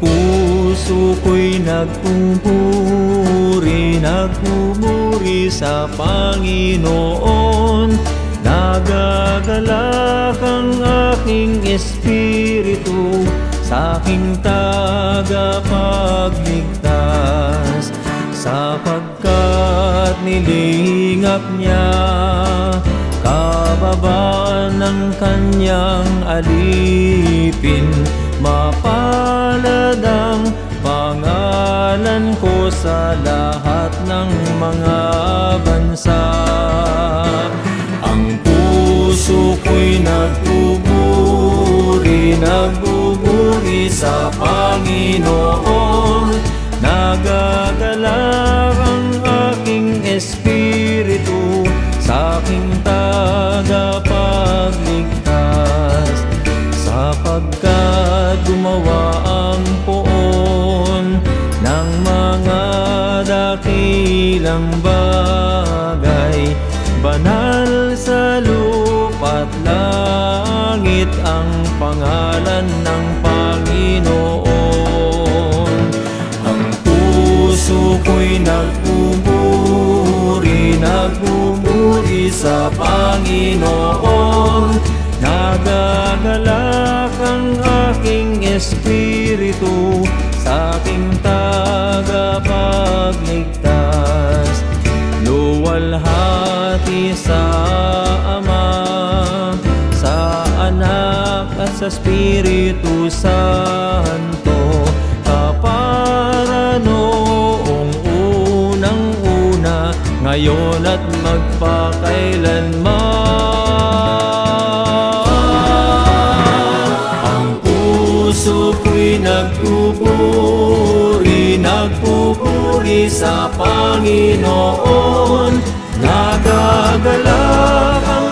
puso ko'y nagpupuri, nagpupuri sa Panginoon. Nagagalak ang aking espiritu sa aking tagapagligtas sapagkat nilingap niya kababaan ng kanyang alipin mapalad ang pangalan ko sa lahat ng mga bansa ang puso ko'y nagpupuri, nagbuburi sa Panginoon. Nagagalak gumawa ang poon ng mga dakilang bagay. Banal sa lupa't langit ang pangalan ng Panginoon. Ang puso ko'y nagpupuri, nagpupuri sa Panginoon. Aking espiritu sa aking tagapagligtas. Luwalhati sa Ama, sa Anak at sa Espiritu Santo Kapara noong unang-una, ngayon at magpakailanman nagpupuri sa Panginoon. Nagagalak ang